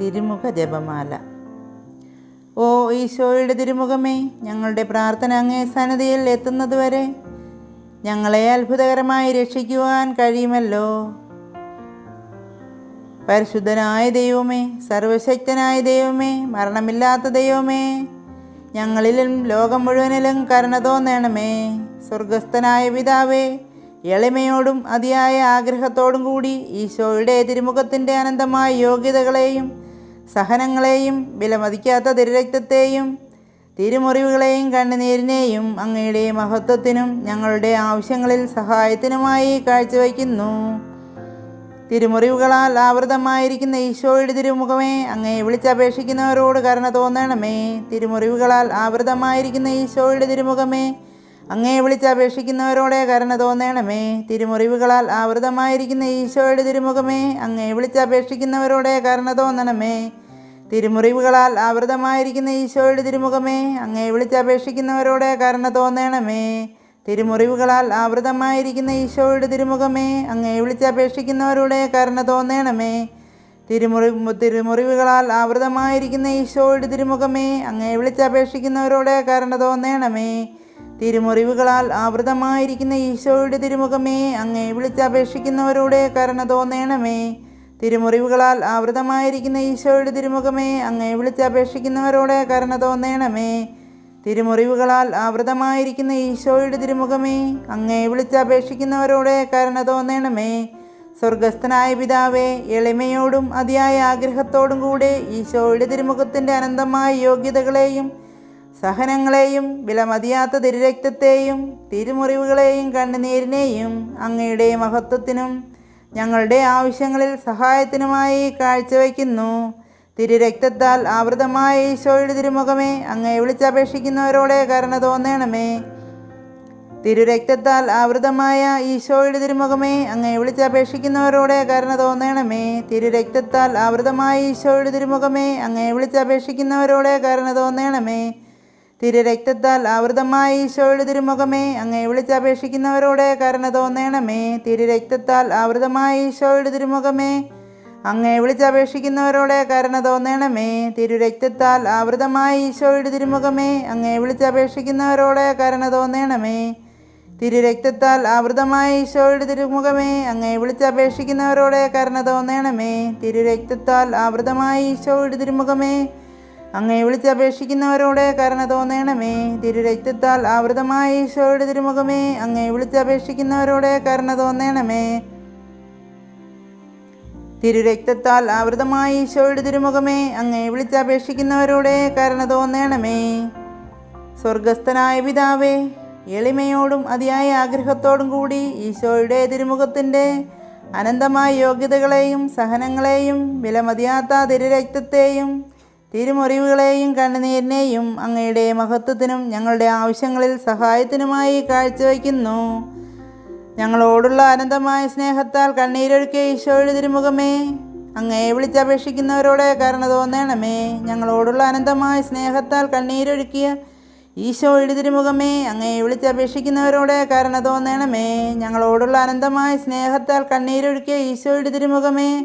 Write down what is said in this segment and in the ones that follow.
തിരുമുഖ ജപമാല ഓ ഈശോയുടെ തിരുമുഖമേ ഞങ്ങളുടെ പ്രാർത്ഥന അങ്ങേ സന്നദ്ധയിൽ എത്തുന്നതുവരെ ഞങ്ങളെ അത്ഭുതകരമായി രക്ഷിക്കുവാൻ കഴിയുമല്ലോ. പരിശുദ്ധനായ ദൈവമേ സർവശക്തനായ ദൈവമേ മരണമില്ലാത്ത ദൈവമേ ഞങ്ങളിലും ലോകം മുഴുവനിലും കരുണ തോന്നണമേ. സ്വർഗസ്ഥനായ പിതാവേ എളിമയോടും അതിയായ ആഗ്രഹത്തോടും കൂടി ഈശോയുടെ തിരുമുഖത്തിന്റെ അനന്തമായ യോഗ്യതകളെയും സഹനങ്ങളെയും വിലമതിക്കാത്ത തിരുരക്തത്തെയും തിരുമുറിവുകളെയും കണ്ണുനീരിനെയും അങ്ങയുടെ മഹത്വത്തിനും ഞങ്ങളുടെ ആവശ്യങ്ങളിൽ സഹായത്തിനുമായി കാഴ്ചവയ്ക്കുന്നു. തിരുമുറിവുകളാൽ ആവൃതമായിരിക്കുന്ന ഈശോയുടെ തിരുമുഖമേ അങ്ങയെ വിളിച്ചപേക്ഷിക്കുന്നവരോട് കരുണ തോന്നണമേ. തിരുമുറിവുകളാൽ ആവൃതമായിരിക്കുന്ന ഈശോയുടെ തിരുമുഖമേ അങ്ങേ വിളിച്ചപേക്ഷിക്കുന്നവരോടെ കരുണ തോന്നണമേ. തിരുമുറിവുകളാൽ ആവൃതമായിരിക്കുന്ന ഈശോയുടെ തിരുമുഖമേ. അങ്ങേ വിളിച്ചപേക്ഷിക്കുന്നവരോടെ കരുണ തോന്നണമേ. തിരുമുറിവുകളാൽ ആവൃതമായിരിക്കുന്ന ഈശോയുടെ തിരുമുഖമേ. അങ്ങേ വിളിച്ചപേക്ഷിക്കുന്നവരോടെ കരുണ തോന്നണമേ. തിരുമുറിവുകളാൽ ആവൃതമായിരിക്കുന്ന ഈശോയുടെ തിരുമുഖമേ. അങ്ങേ വിളിച്ചപേക്ഷിക്കുന്നവരുടെ കരുണ തോന്നണമേ. തിരുമുറി തിരുമുറിവുകളാൽ ആവൃതമായിരിക്കുന്ന ഈശോയുടെ തിരുമുഖമേ. അങ്ങേ വിളിച്ചപേക്ഷിക്കുന്നവരോട് കരുണ തോന്നണമേ. തിരുമുറിവുകളാൽ ആവൃതമായിരിക്കുന്ന ഈശോയുടെ തിരുമുഖമേ അങ്ങേ വിളിച്ചപേക്ഷിക്കുന്നവരോട് കരുണ തോന്നേണമേ. തിരുമുറിവുകളാൽ ആവൃതമായിരിക്കുന്ന ഈശോയുടെ തിരുമുഖമേ അങ്ങേ വിളിച്ചപേക്ഷിക്കുന്നവരോട് കരുണ തോന്നേണമേ. തിരുമുറിവുകളാൽ ആവൃതമായിരിക്കുന്ന ഈശോയുടെ തിരുമുഖമേ അങ്ങേ വിളിച്ചപേക്ഷിക്കുന്നവരോട് കരുണ തോന്നേണമേ. സ്വർഗസ്ഥനായ പിതാവേ എളിമയോടും അതിയായ ആഗ്രഹത്തോടും കൂടെ ഈശോയുടെ തിരുമുഖത്തിന്റെ അനന്തമായ യോഗ്യതകളെയും സഹനങ്ങളെയും വിലമതിയാത്ത തിരുരക്തത്തെയും തിരുമുറിവുകളെയും കണ്ണുനീരിനെയും അങ്ങയുടെ മഹത്വത്തിനും ഞങ്ങളുടെ ആവശ്യങ്ങളിൽ സഹായത്തിനുമായി കാഴ്ചവയ്ക്കുന്നു. തിരുരക്തത്താൽ ആവൃതമായ ഈശോയുടെ തിരുമുഖമേ അങ്ങയെ വിളിച്ചപേക്ഷിക്കുന്നവരോടെ കരുണ തോന്നണമേ. തിരുരക്തത്താൽ ആവൃതമായ ഈശോയുടെ തിരുമുഖമേ അങ്ങയെ വിളിച്ചപേക്ഷിക്കുന്നവരോടെ കരുണ തോന്നണമേ. തിരുരക്തത്താൽ ആവൃതമായ ഈശോയുടെ തിരുമുഖമേ അങ്ങയെ വിളിച്ചപേക്ഷിക്കുന്നവരോടെ കരുണ തോന്നണമേ. തിരുരക്തത്താൽ ആവൃതമായ ഈശോയുടെ തിരുമുഖമേ അങ്ങേ വിളിച്ചപേക്ഷിക്കുന്നവരോട് കരുണ തോന്നണമേ. തിരുരക്തത്താൽ ആവൃതമായ ഈശോയുടെ തിരുമുഖമേ അങ്ങേ വിളിച്ചപേക്ഷിക്കുന്നവരോട് കരുണ തോന്നണമേ. തിരുരക്തത്താൽ ആവൃതമായ ഈശോയുടെ തിരുമുഖമേ അങ്ങേ വിളിച്ചപേക്ഷിക്കുന്നവരോട് കരുണ തോന്നണമേ. തിരുരക്തത്താൽ ആവൃതമായ ഈശോയുടെ തിരുമുഖമേ അങ്ങേ വിളിച്ചപേക്ഷിക്കുന്നവരോട് കരുണ തോന്നണമേ. തിരുരക്തത്താൽ ആവൃതമായ ഈശോയുടെ തിരുമുഖമേ അങ്ങേ വിളിച്ചപേക്ഷിക്കുന്നവരോട് കരുണ തോന്നണമേ. തിരുരക്തത്താൽ ആവൃതമായ ഈശോയുടെ തിരുമുഖമേ. അങ്ങേ വിളിച്ചപേക്ഷിക്കുന്നവരോട് കരുണ തോന്നണമേ. തിരുരക്തത്താൽ ആവൃതമായ ഈശോയുടെ തിരുമുഖമേ. അങ്ങേ വിളിച്ചപേക്ഷിക്കുന്നവരോട് കരുണ തോന്നണമേ. സ്വർഗസ്ഥനായ പിതാവേ എളിമയോടും അതിയായ ആഗ്രഹത്തോടും കൂടി ഈശോയുടെ തിരുമുഖത്തിന്റെ അനന്തമായ യോഗ്യതകളെയും സഹനങ്ങളെയും വിലമതിയാത്ത തിരുരക്തത്തെയും തിരുമുറിവുകളെയും കണ്ണുനീരിനെയും അങ്ങയുടെ മഹത്വത്തിനും ഞങ്ങളുടെ ആവശ്യങ്ങളിൽ സഹായത്തിനുമായി കാഴ്ചവയ്ക്കുന്നു. ഞങ്ങളോടുള്ള അനന്തമായ സ്നേഹത്താൽ കണ്ണീരൊഴുക്കിയ ഈശോയുടെ തിരുമുഖമേ. അങ്ങയെ വിളിച്ചപേക്ഷിക്കുന്നവരോട് കരുണ തോന്നണമേ. ഞങ്ങളോടുള്ള അനന്തമായ സ്നേഹത്താൽ കണ്ണീരൊഴുക്കിയ ഈശോയുടെ തിരുമുഖമേ. അങ്ങയെ വിളിച്ചപേക്ഷിക്കുന്നവരോട് കരുണ തോന്നണമേ. ഞങ്ങളോടുള്ള അനന്തമായ സ്നേഹത്താൽ കണ്ണീരൊഴുക്കിയ ഈശോയുടെ തിരുമുഖമേ.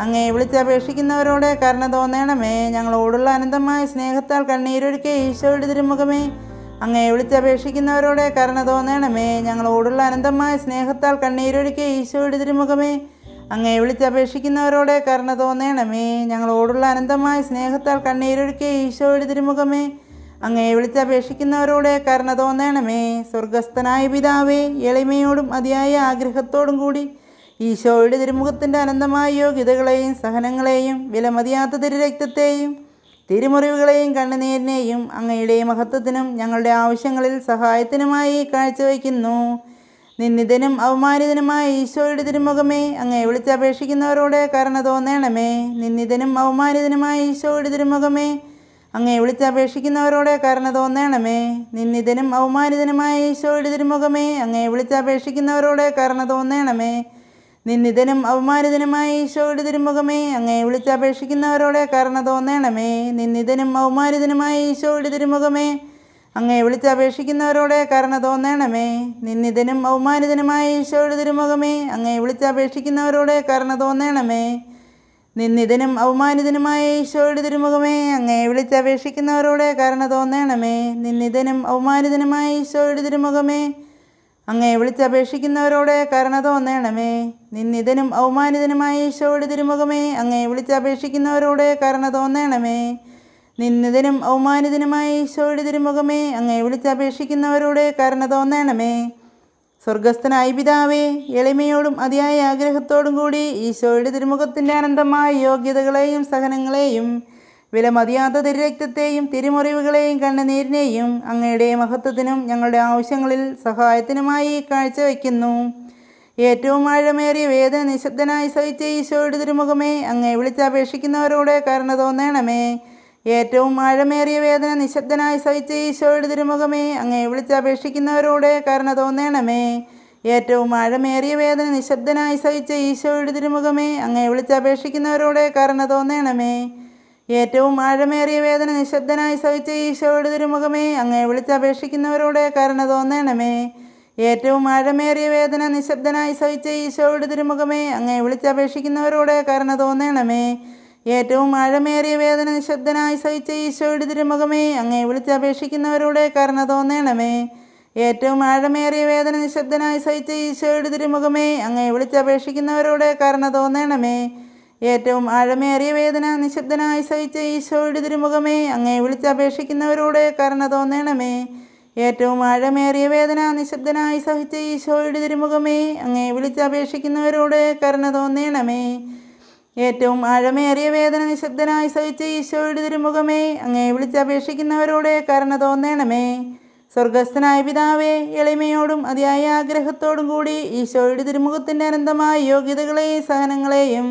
അങ്ങയെ വിളിച്ചപേക്ഷിക്കുന്നവരോട് കരുണ തോന്നണമേ. ഞങ്ങളോടുള്ള അനന്തമായ സ്നേഹത്താൽ കണ്ണീരൊഴുക്കിയ ഈശോയുടെ തിരുമുഖമേ. അങ്ങേ വിളിച്ചപേക്ഷിക്കുന്നവരോട് കരുണ തോന്നണമേ. ഞങ്ങളോടുള്ള അനന്തമായ സ്നേഹത്താൽ കണ്ണീരൊഴുക്കിയ ഈശോയുടെ തിരുമുഖമേ. അങ്ങേ വിളിച്ചപേക്ഷിക്കുന്നവരോട് കരുണ തോന്നണമേ. ഞങ്ങളോടുള്ള അനന്തമായ സ്നേഹത്താൽ കണ്ണീരൊഴുക്കിയ ഈശോയുടെ തിരുമുഖമേ. അങ്ങേ വിളിച്ചപേക്ഷിക്കുന്നവരോട് കരുണ തോന്നണമേ. സ്വർഗസ്ഥനായ പിതാവേ എളിമയോടും അതിയായ ആഗ്രഹത്തോടും കൂടി ഈശോയുടെ തിരുമുഖത്തിന്റെ അനന്തമായ യോഗ്യതകളെയും സഹനങ്ങളെയും വിലമതിയാത്ത തിരുരക്തത്തെയും തിരുമുറിവുകളെയും കണ്ണുനീരിനെയും അങ്ങയുടെ മഹത്വത്തിനും ഞങ്ങളുടെ ആവശ്യങ്ങളിൽ സഹായത്തിനുമായി കാഴ്ചവയ്ക്കുന്നു നിന്ദിതനും അവമാനിതനുമായ ഈശോയുടെ തിരുമുഖമേ അങ്ങേ വിളിച്ചപേക്ഷിക്കുന്നവരോട് കരുണ തോന്നണമേ. നിന്ദിതനും അവമാനിതനുമായ ഈശോയുടെ തിരുമുഖമേ അങ്ങേ വിളിച്ചപേക്ഷിക്കുന്നവരോട് കരുണ തോന്നണമേ. നിന്ദിതനും അവമാനിതനുമായ ഈശോയുടെ തിരുമുഖമേ അങ്ങേ വിളിച്ചപേക്ഷിക്കുന്നവരോട് കരുണ തോന്നണമേ. നിന്ദിതനും അവമാനിതനുമായ ഈശോയുടെ തിരുമുഖമേ അങ്ങേ വിളിച്ചപേക്ഷിക്കുന്നവരോടെ കരുണ തോന്നണമേ. നിന്ദിതനും അവമാനിതനുമായ ഈശോയുടെ തിരുമുഖമേ അങ്ങേ വിളിച്ചപേക്ഷിക്കുന്നവരോടെ കരുണ തോന്നണമേ. നിന്ദിതനും അവമാനിതനുമായ ഈശോയുടെ തിരുമുഖമേ അങ്ങേ വിളിച്ചപേക്ഷിക്കുന്നവരോടെ കരുണ തോന്നണമേ. നിന്ദിതനും അവമാനിതനുമായ ഈശോയുടെ തിരുമുഖമേ അങ്ങേ വിളിച്ചപേക്ഷിക്കുന്നവരോടെ കരുണ തോന്നണമേ. നിന്ദിതനും അവമാനിതനുമായ ഈശോയുടെ തിരുമുഖമേ അങ്ങേ വിളിച്ചപേക്ഷിക്കുന്നവരോട് കരുണ തോന്നണമേ. നിന്നിതനും അവമാനിതനുമായ ഈശോയുടെ തിരുമുഖമേ അങ്ങേ വിളിച്ചപേക്ഷിക്കുന്നവരോട് കരുണ തോന്നണമേ. നിന്നിതനും അവമാനിതനുമായ ഈശോയുടെ തിരുമുഖമേ അങ്ങേ വിളിച്ചപേക്ഷിക്കുന്നവരോട് കരുണ തോന്നണമേ. സ്വർഗസ്ഥനായ പിതാവേ എളിമയോടും അതിയായ ആഗ്രഹത്തോടും കൂടി ഈശോയുടെ തിരുമുഖത്തിന്റെ അനന്തമായ യോഗ്യതകളെയും സഹനങ്ങളെയും വിലമതിയാത്ത തിരരക്തത്തെയും തിരുമുറിവുകളെയും കണ്ണുനീരിനെയും അങ്ങയുടെ മഹത്വത്തിനും ഞങ്ങളുടെ ആവശ്യങ്ങളിൽ സഹായത്തിനുമായി കാഴ്ചവെക്കുന്നു ഏറ്റവും ആഴമേറിയ വേദന നിശബ്ദനായി സഹിച്ച ഈശോയുടെ തിരുമുഖമേ അങ്ങേ വിളിച്ചപേക്ഷിക്കുന്നവരോട് കരുണ തോന്നണമേ. ഏറ്റവും ആഴമേറിയ വേദന നിശബ്ദനായി സഹിച്ച ഈശോയുടെ തിരുമുഖമേ അങ്ങേ വിളിച്ചപേക്ഷിക്കുന്നവരോട് കരുണ തോന്നണമേ. ഏറ്റവും ആഴമേറിയ വേദന നിശബ്ദനായി സഹിച്ച ഈശോയുടെ തിരുമുഖമേ അങ്ങേ വിളിച്ചപേക്ഷിക്കുന്നവരോട് കരുണ തോന്നണമേ. ഏറ്റവും ആഴമേറിയ വേദന നിശബ്ദനായി സഹിച്ച ഈശോയുടെ തിരുമുഖമേ അങ്ങേ വിളിച്ചപേക്ഷിക്കുന്നവരോട് കരുണ തോന്നണമേ. ഏറ്റവും ആഴമേറിയ വേദന നിശബ്ദനായി സഹിച്ച ഈശോയുടെ തിരുമുഖമേ അങ്ങേ വിളിച്ചപേക്ഷിക്കുന്നവരോട് കരുണ തോന്നണമേ. ഏറ്റവും ആഴമേറിയ വേദന നിശബ്ദനായി സഹിച്ച ഈശോയുടെ തിരുമുഖമേ അങ്ങേ വിളിച്ചപേക്ഷിക്കുന്നവരോട് കരുണ തോന്നണമേ. ഏറ്റവും ആഴമേറിയ വേദന നിശബ്ദനായി സഹിച്ച ഈശോയുടെ തിരുമുഖമേ അങ്ങേ വിളിച്ചപേക്ഷിക്കുന്നവരോട് കരുണ തോന്നണമേ. ഏറ്റവും ആഴമേറിയ വേദന നിശബ്ദനായി സഹിച്ച ഈശോയുടെ തിരുമുഖമേ അങ്ങേ വിളിച്ചപേക്ഷിക്കുന്നവരോട് കരുണ തോന്നണമേ. ഏറ്റവും ആഴമേറിയ വേദന നിശബ്ദനായി സഹിച്ച ഈശോയുടെ തിരുമുഖമേ അങ്ങേ വിളിച്ചപേക്ഷിക്കുന്നവരോട് കരുണ തോന്നണമേ. ഏറ്റവും ആഴമേറിയ വേദന നിശബ്ദനായി സഹിച്ച ഈശോയുടെ തിരുമുഖമേ അങ്ങേ വിളിച്ചപേക്ഷിക്കുന്നവരോട് കരുണ തോന്നണമേ. സ്വർഗസ്ഥനായ പിതാവേ എളിമയോടും അതിയായ ആഗ്രഹത്തോടും കൂടി ഈശോയുടെ തിരുമുഖത്തിന്റെ അനന്തമായ യോഗ്യതകളെയും സഹനങ്ങളെയും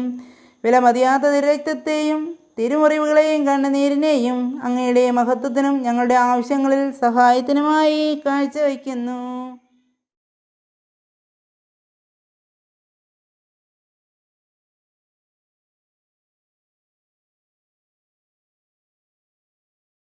വിലമതിയാത്ത നിരക്തത്തെയും തിരുമുറിവുകളെയും കണ്ണുനീരിനെയും അങ്ങയുടെ മഹത്വത്തിനും ഞങ്ങളുടെ ആവശ്യങ്ങളിൽ സഹായത്തിനുമായി കാഴ്ചവയ്ക്കുന്നു.